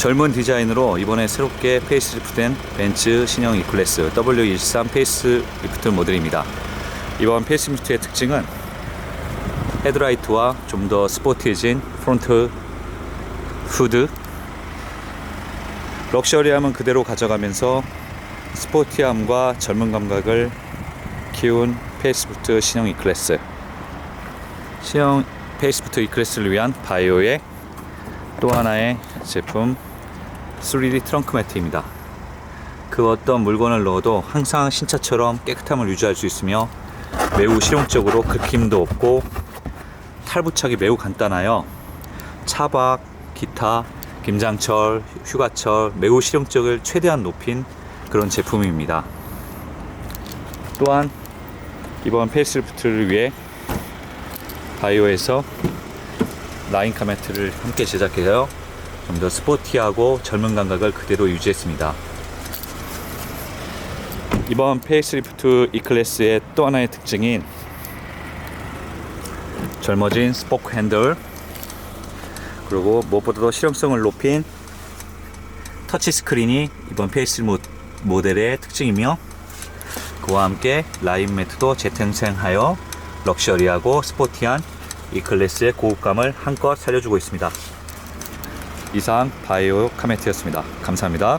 젊은 디자인으로 이번에 새롭게 페이스리프트된 벤츠 신형 E클래스 W13 페이스리프트 모델입니다. 이번 페이스리프트의 특징은 헤드라이트와 좀 더 스포티해진 프론트 후드 럭셔리함은 그대로 가져가면서 스포티함과 젊은 감각을 키운 페이스리프트 신형 E클래스 신형 페이스리프트 E클래스를 위한 바이오의 또 하나의 제품 3D 트렁크 매트입니다. 그 어떤 물건을 넣어도 항상 신차처럼 깨끗함을 유지할 수 있으며 매우 실용적으로 긁힘도 없고 탈부착이 매우 간단하여 차박, 기타, 김장철, 휴가철 매우 실용적을 최대한 높인 그런 제품입니다. 또한 이번 페이스리프트를 위해 바이오에서 라인 카메트를 함께 제작해서 좀 더 스포티하고 젊은 감각을 그대로 유지했습니다. 이번 페이스리프트 E클래스의 또 하나의 특징인 젊어진 스포크 핸들 그리고 무엇보다도 실용성을 높인 터치 스크린이 이번 페이스 모- 모델의 특징이며 그와 함께 라인 매트도 재생생하여 럭셔리하고 스포티한 이 클래스의 고급감을 한껏 살려주고 있습니다. 이상 바이오 카메트였습니다. 감사합니다.